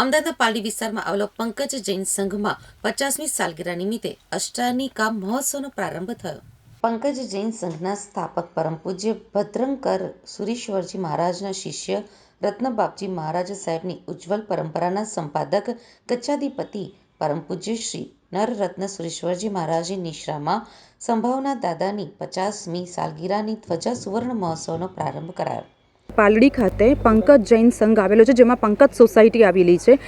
અમદાવાદના પાલડી વિસ્તારમાં આવેલો પંકજ જૈન સંઘમાં પચાસમી સાલગીરા નિમિત્તે અષ્ટાની કામ મહોત્સવનો પ્રારંભ થયો. પંકજ જૈન સંઘના સ્થાપક પરમ પૂજ્ય ભદ્રંકર સુરીશ્વરજી મહારાજના શિષ્ય રત્નબાપજી મહારાજ સાહેબની ઉજ્જવલ પરંપરાના સંપાદક કચ્છાધિપતિ પરમ પૂજ્ય શ્રી નરરત્ન સુરેશ્વરજી મહારાજની નિશ્રામાં સંભાવના દાદાની પચાસમી સાલગીરાની ધ્વજા સુવર્ણ મહોત્સવનો પ્રારંભ કરાયો. પાલડી ખાતે પંકજ જૈન સંઘ આવેલો છે, જેમાં પંકજ સોસાયટી આવેલી છે.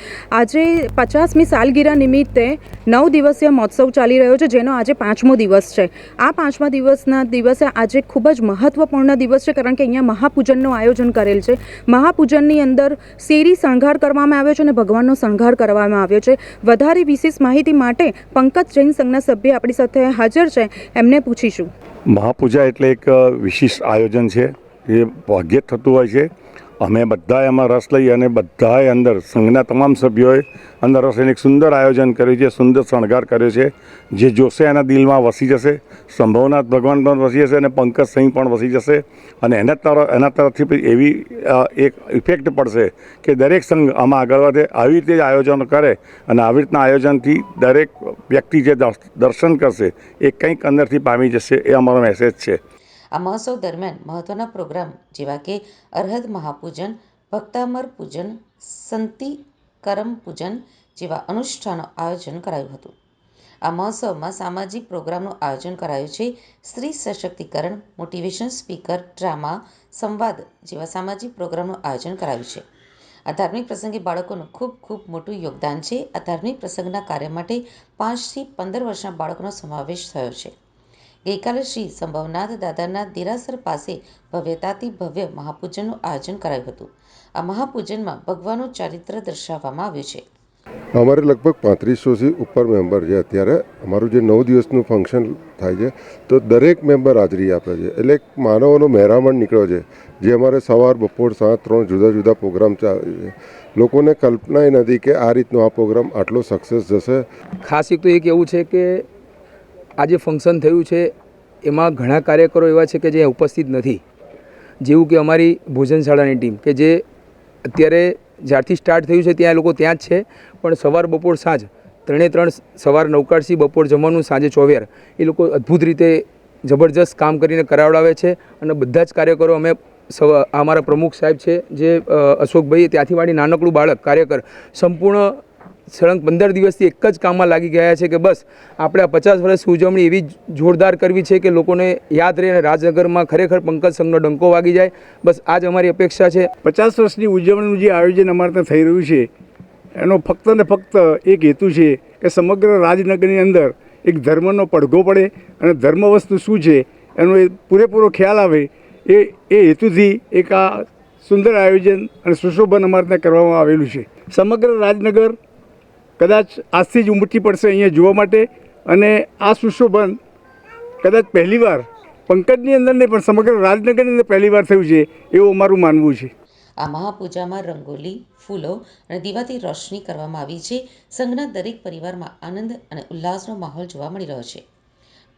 આજે પચાસમી સાલગીરા નિમિત્તે નવ દિવસીય મહોત્સવ ચાલી રહ્યો છે, જેનો આજે પાંચમો દિવસ છે. આ પાંચમા દિવસના દિવસે આજે ખૂબ જ મહત્ત્વપૂર્ણ દિવસ છે, કારણ કે અહીંયા મહાપૂજનનું આયોજન કરેલ છે. મહાપૂજનની અંદર શેરી શણગાર કરવામાં આવ્યો છે અને ભગવાનનો શણગાર કરવામાં આવ્યો છે. વધારે વિશેષ માહિતી માટે પંકજ જૈન સંઘના સભ્ય આપણી સાથે હાજર છે. એમને પૂછીશું. મહાપૂજા એટલે એક વિશિષ્ટ આયોજન છે. એ ભાગ્યે થતું હોય છે. અમે બધાએ એમાં રસ લઈ અને બધાએ અંદર, સંઘના તમામ સભ્યોએ અંદર રસ એક સુંદર આયોજન કર્યું છે, સુંદર શણગાર કર્યો છે, જે જોશે એના દિલમાં વસી જશે, સંભવનાથ ભગવાન પણ વસી જશે અને પંકજ સિંહ પણ વસી જશે અને એના તરફ એના તરફથી એવી એક ઇફેક્ટ પડશે કે દરેક સંઘ આમાં આગળ વધે, આવી રીતે આયોજન કરે અને આવી રીતના આયોજનથી દરેક વ્યક્તિ જે દર્શન કરશે એ કંઈક અંદરથી પામી જશે એ અમારો મેસેજ છે. આ મહોત્સવ દરમિયાન મહત્વના પ્રોગ્રામ જેવા કે અરહદ મહાપૂજન, ભક્તામર પૂજન, સંતિ કરમ પૂજન જેવા અનુષ્ઠાનો આયોજન કરાયું હતું. આ મહોત્સવમાં સામાજિક પ્રોગ્રામનું આયોજન કરાયું છે. સ્ત્રી સશક્તિકરણ, મોટિવેશન સ્પીકર, ડ્રામા, સંવાદ જેવા સામાજિક પ્રોગ્રામનું આયોજન કરાયું છે. આ ધાર્મિક પ્રસંગે બાળકોનું ખૂબ ખૂબ મોટું યોગદાન છે. આ ધાર્મિક પ્રસંગના કાર્ય માટે પાંચથી પંદર વર્ષના બાળકોનો સમાવેશ થયો છે. ગઈકાલે શ્રી સંભવનાથ દાદાના દેરાસર પાસે ભવ્યતાથી ભવ્ય મહાપૂજનનું આયોજન કરાયું હતું. આ મહાપૂજનમાં ભગવાનનું ચારિત્ર દર્શાવવામાં આવ્યું છે. અમારે લગભગ પાંત્રીસોથી ઉપર મેમ્બર છે. અત્યારે અમારું જે નવ દિવસનું ફંક્શન થાય છે તો દરેક મેમ્બર હાજરી આપે છે. એટલે એક માનવોનો મહેરામણ નીકળ્યો છે જે અમારે સવાર બપોર સાંજ ત્રણ જુદા જુદા પ્રોગ્રામ ચાલે છે. લોકોને કલ્પના ય નથી કે આ રીતનો આ પ્રોગ્રામ આટલો સક્સેસ જશે. ખાસ એક તો એક એવું છે કે આ જે ફંક્શન થયું છે, એમાં ઘણા કાર્યકરો એવા છે કે જે ઉપસ્થિત નથી. જેવું કે અમારી ભોજનશાળાની ટીમ, કે જે અત્યારે જ્યારથી સ્ટાર્ટ થયું છે, ત્યાં લોકો ત્યાં જ છે, પણ સવાર બપોર સાંજ, ત્રણે ત્રણ સવાર નવકાળથી બપોર જમવાનું, સાંજે ચોવેર, એ લોકો અદ્ભુત રીતે જબરજસ્ત કામ કરીને કરાવડાવે છે અને બધા જ કાર્યકરો અમે અમારા પ્રમુખ સાહેબ છે, જે અશોકભાઈ ત્યાંથી વાળી નાનકડું બાળક, કાર્યકર, સંપૂર્ણ સળંગ પંદર દિવસથી એક જ કામમાં લાગી ગયા છે કે બસ, આપણે આ પચાસ વર્ષની ઉજવણી એવી જોરદાર કરવી છે કે લોકોને યાદ રહે અને રાજનગરમાં ખરેખર પંકજ સંઘનો ડંકો વાગી જાય. બસ આ જ અમારી અપેક્ષા છે. પચાસ વર્ષની ઉજવણીનું જે આયોજન અમારે ત્યાં થઈ રહ્યું છે, એનો ફક્ત ને ફક્ત એક હેતુ છે કે સમગ્ર રાજનગરની અંદર એક ધર્મનો પડઘો પડે અને ધર્મ વસ્તુ શું છે એનો એ પૂરેપૂરો ખ્યાલ આવે. એ એ હેતુથી એક આ સુંદર આયોજન અને સુશોભન અમારે ત્યાં કરવામાં આવેલું છે. સમગ્ર રાજનગર કદાચ આજથી જ ઉમટી પડશે અહીંયા જોવા માટે. અને આ સુશોભન કદાચ પહેલીવાર પંકજની અંદર નહીં, પણ સમગ્ર રાજનગરની અંદર પહેલીવાર થયું છે એવું અમારું માનવું છે. આ મહાપૂજામાં રંગોલી, ફૂલો અને દીવાથી રોશની કરવામાં આવી છે. સંઘના દરેક પરિવારમાં આનંદ અને ઉલ્લાસનો માહોલ જોવા મળી રહ્યો છે.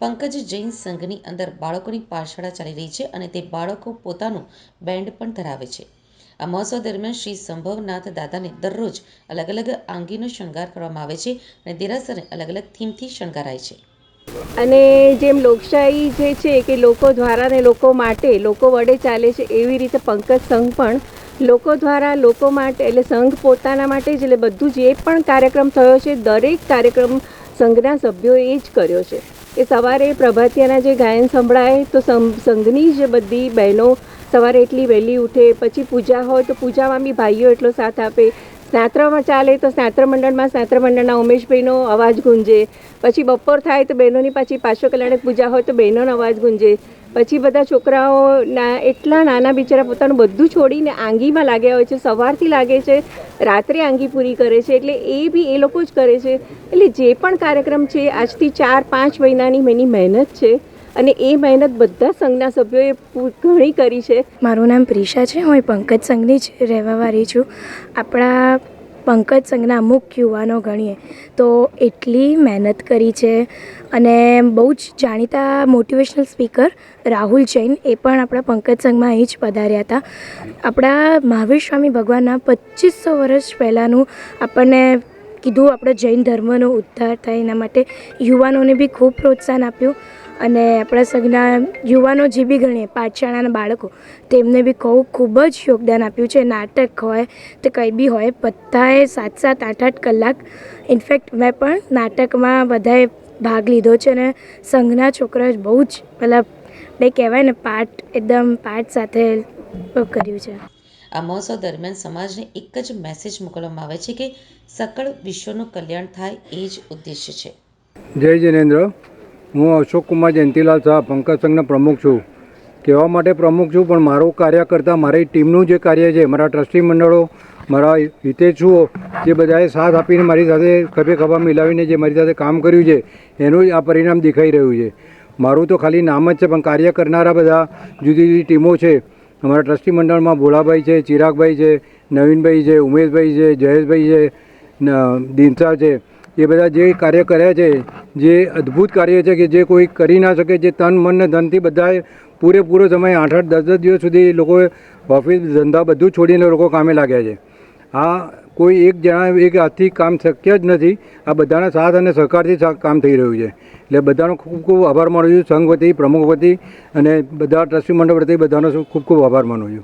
પંકજ જૈન સંઘની અંદર બાળકોની પાઠશાળા ચાલી રહી છે અને તે બાળકો પોતાનું બેન્ડ પણ ધરાવે છે. આ મહોત્સવ દરમિયાન શ્રી સંભવનાથ દાદાને દરરોજ અલગ અલગ આંગીનો શણગાર કરવામાં આવે છે અને દેરાસરને અલગ અલગ થીમથી શણગારાય છે. અને જેમ લોકશાહી જે છે કે લોકો દ્વારા ને લોકો માટે, લોકો વડે ચાલે છે એવી રીતે પંકજ સંઘ પણ લોકો દ્વારા લોકો માટે એટલે સંઘ પોતાના માટે જ એટલે બધું જે પણ કાર્યક્રમ થયો છે, દરેક કાર્યક્રમ સંઘના સભ્યોએ જ કર્યો છે. એ સવારે પ્રભાતિયાના જે ગાયન સંભળાય તો સંઘની જે બધી બહેનો સવારે એટલી વહેલી ઉઠે, પછી પૂજા હોય તો પૂજામાં બી ભાઈઓ એટલો સાથ આપે. સ્નાત્રમાં ચાલે તો સ્નાત્ર મંડળમાં સ્નાત્ર મંડળના ઉમેશભાઈનો અવાજ ગુંજે. પછી બપોર થાય તો બહેનોની પાછી પાછો કલ્યાણક પૂજા હોય તો બહેનોનો અવાજ ગુંજે. પછી બધા છોકરાઓ ના એટલા નાના બિચારા પોતાનું બધું છોડીને આંગીમાં લાગ્યા હોય છે, સવારથી લાગે છે, રાત્રે આંગી પૂરી કરે છે, એટલે એ બી એ લોકો જ કરે છે. એટલે જે પણ કાર્યક્રમ છે, આજથી ચાર પાંચ મહિનાની એની મહેનત છે. અને એ મહેનત બધા સંઘના સભ્યોએ ઘણી કરી છે. મારું નામ પ્રિશા છે, હું પંકજ સંઘની જ રહેવાવાળી છું. આપણા પંકજ સંઘના અમુક યુવાનો ગણીએ તો એટલી મહેનત કરી છે અને બહુ જ જાણીતા મોટિવેશનલ સ્પીકર રાહુલ જૈન એ પણ આપણા પંકજ સંઘમાં અહીં જ પધાર્યા હતા. આપણા મહાવીર સ્વામી ભગવાનના પચીસો વર્ષ પહેલાંનું આપણને કીધું આપણા જૈન ધર્મનો ઉદ્ધાર થાય એના માટે યુવાનોને બી ખૂબ પ્રોત્સાહન આપ્યું. અને આપણા સગના યુવાનો જે બી ગણીએ પાઠશાળાના બાળકો તેમને બી કહું ખૂબ જ યોગદાન આપ્યું છે. નાટક હોય તે કંઈ બી હોય બધાએ સાત સાત આઠ આઠ કલાક ઇનફેક્ટ મેં પણ નાટકમાં બધાએ ભાગ લીધો છે અને સંઘના છોકરાઓ બહુ જ મતલબ બે કહેવાય ને પાઠ એકદમ પાઠ સાથે કર્યું છે. આ મહોત્સવ દરમિયાન સમાજને એક જ મેસેજ મોકલવામાં આવે છે કે સકળ વિશ્વનું કલ્યાણ થાય એ જ ઉદ્દેશ્ય છે. જય જિનેન્દ્ર. હું અશોક કુમાર જયંતિલાલ શાહ, પંકજ સંઘના પ્રમુખ છું. કહેવા માટે પ્રમુખ છું, પણ મારું કાર્ય કરતાં મારી ટીમનું જે કાર્ય છે, મારા ટ્રસ્ટી મંડળો, મારા હિતેચ્છુઓ, જે બધાએ સાથ આપીને મારી સાથે ખભે ખભા મિલાવીને જે મારી સાથે કામ કર્યું છે, એનું જ આ પરિણામ દેખાઈ રહ્યું છે. મારું તો ખાલી નામ જ છે, પણ કાર્ય કરનારા બધા જુદી જુદી ટીમો છે. અમારા ટ્રસ્ટી મંડળમાં ભોળાભાઈ છે, ચિરાગભાઈ છે, નવીનભાઈ છે, ઉમેશભાઈ છે, જયેશભાઈ છે દિનસા છે. એ બધા જે કાર્ય કર્યા છે, જે અદ્ભુત કાર્ય છે કે જે કોઈ કરી ના શકે, જે તન, મન ને ધનથી બધાએ પૂરેપૂરો સમય આઠ આઠ દસ દસ દિવસ સુધી લોકોએ ઓફિસ ધંધા બધું છોડીને લોકો કામે લાગ્યા છે. આ કોઈ એક જણા એક હાથથી કામ શક્ય જ નથી. આ બધાના સાથ અને સહકારથી કામ થઈ રહ્યું છે. એટલે બધાનો ખૂબ ખૂબ આભાર માનું છું. સંઘ વતી પ્રમુખ વતી અને બધા ટ્રસ્ટી મંડળ વતી બધાનો ખૂબ ખૂબ આભાર માનું છું.